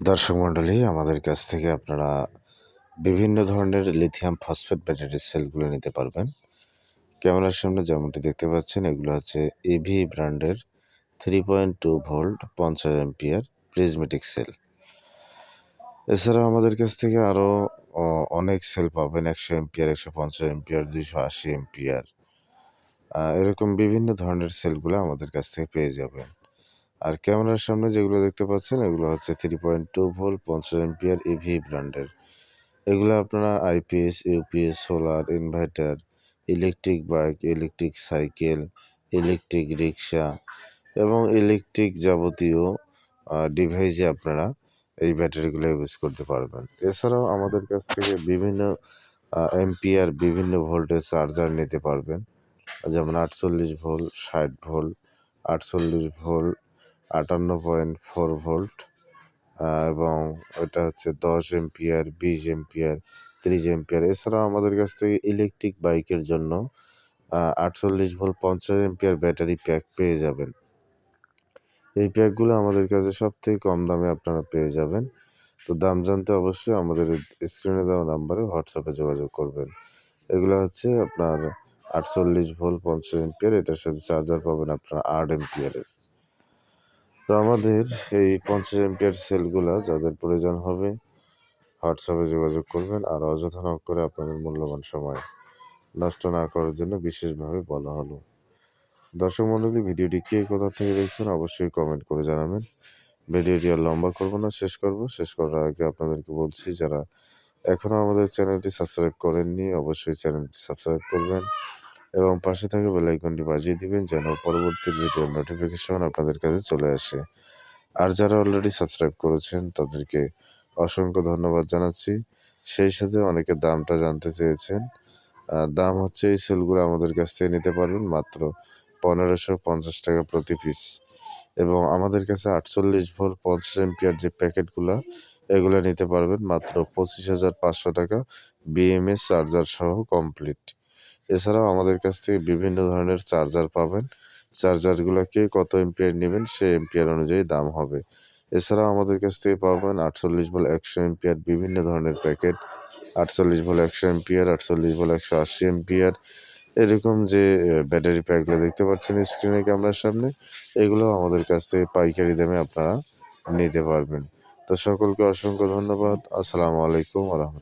দর্শক মণ্ডলী, আমাদের কাছ থেকে আপনারা বিভিন্ন ধরনের লিথিয়াম ফসফেট ব্যাটারির সেলগুলো নিতে পারবেন। ক্যামেরার সামনে যেমনটি দেখতে পাচ্ছেন, এগুলো হচ্ছে এভি ব্র্যান্ডের থ্রি পয়েন্ট টু ভোল্ট পঞ্চাশ এমপিয়ার প্রিজমেটিক সেল এছাড়াও আমাদের কাছ থেকে আরও অনেক সেল পাবেন, একশো এমপিয়ার একশো পঞ্চাশ এমপিয়ার দুইশো আশি এমপিয়ার এরকম বিভিন্ন ধরনের সেলগুলো আমাদের কাছ থেকে পেয়ে যাবেন। আর ক্যামেরার সামনে যেগুলো দেখতে পাচ্ছেন, এগুলো হচ্ছে থ্রি পয়েন্ট টু ভোল পঞ্চাশ এমপিয়ার ইভি ব্র্যান্ডের। এগুলো আপনারা IPS UPS solar inverter electric bike electric cycle electric rickshaw এবং ইলেকট্রিক যাবতীয় ডিভাইসে আপনারা এই ব্যাটারিগুলো ইউজ করতে পারবেন। এছাড়াও আমাদের কাছ থেকে বিভিন্ন এমপিআর বিভিন্ন ভোল্টের চার্জার নিতে পারবেন। যেমন আটচল্লিশ ভোল্ট ষাট ভোল্ট আটচল্লিশ ভোল্ট আটান্ন পয়েন্ট ফোর ভোল্ট এবং এটা হচ্ছে দশ এমপিয়ার, বিশ এমপিয়ার, ত্রিশ এমপিয়ার। এছাড়াও আমাদের কাছ থেকে ইলেকট্রিক বাইকের জন্য আটচল্লিশ ভোল্ট, পঞ্চাশ এমপিয়ার ব্যাটারি প্যাক পেয়ে যাবেন। এই প্যাকগুলো আমাদের কাছে সব থেকে কম দামে আপনারা পেয়ে যাবেন। তো দাম জানতে অবশ্যই আমাদের স্ক্রিনে দেওয়া নাম্বারে হোয়াটসঅ্যাপে যোগাযোগ করবেন। এগুলো হচ্ছে আপনার আটচল্লিশ ভোল্ট, পঞ্চাশ এমপিয়ার, এটার সাথে চার্জার পাবেন আপনার আট এমপিয়ারের। তো আমাদের এই পঞ্চাশ এমপিয়ার সেলগুলো যাদের প্রয়োজন হবে হোয়াটসঅ্যাপে যোগাযোগ করবেন আর অযথা নক করে আপনাদের মূল্যবান সময় নষ্ট না করার জন্য বিশেষভাবে বলা হলো। দর্শক মণ্ডলী, ভিডিওটি কে কোথা থেকে দেখছেন অবশ্যই কমেন্ট করে জানাবেন। ভিডিওটি আর লম্বা করব না, শেষ করব। শেষ করার আগে আপনাদেরকে বলছি, যারা এখনও আমাদের চ্যানেলটি সাবস্ক্রাইব করেননি, অবশ্যই চ্যানেলটি সাবস্ক্রাইব করবেন। এবং পাশে থাকা বেলাইকনটি বাজিয়ে দিবেন যেন পরবর্তী ভিডিওর নোটিফিকেশন আপনাদের কাছে চলে আসে। আর যারা অলরেডি সাবস্ক্রাইব করেছেন, তাদেরকে অসংখ্য ধন্যবাদ জানাচ্ছি। সেই সাথে অনেকে দামটা জানতে চেয়েছেন। দাম হচ্ছে এই সেলগুলো আমাদের কাছ থেকে নিতে পারবেন মাত্র পনেরোশো পঞ্চাশ টাকা প্রতি পিস এবং আমাদের কাছে আটচল্লিশ ভোল পঞ্চাশ এমপিয়ার যে প্যাকেটগুলো, এগুলো নিতে পারবেন মাত্র পঁচিশ হাজার পাঁচশো টাকা বিএমএস চার্জার সহ কমপ্লিট এছাড়াও আমাদের কাছ থেকে বিভিন্ন ধরনের চার্জার পাবেন। চার্জারগুলোকে কত এমপিয়ার নেবেন সে এমপিয়ার অনুযায়ী দাম হবে। এছাড়াও আমাদের কাছ থেকে পাবেন আটচল্লিশ বল একশো এমপিয়ার বিভিন্ন ধরনের প্যাকেট আটচল্লিশ বল একশো এমপিয়ার আটচল্লিশ বল একশো আশি এমপিয়ার এরকম যে ব্যাটারি প্যাকগুলো দেখতে পাচ্ছেন স্ক্রিনে ক্যামেরার সামনে। এগুলো আমাদের কাছ থেকে পাইকারি দামে আপনারা নিতে পারবেন। তো সকলকে অসংখ্য ধন্যবাদ। আসসালামু আলাইকুম আরহামতুল্লাহ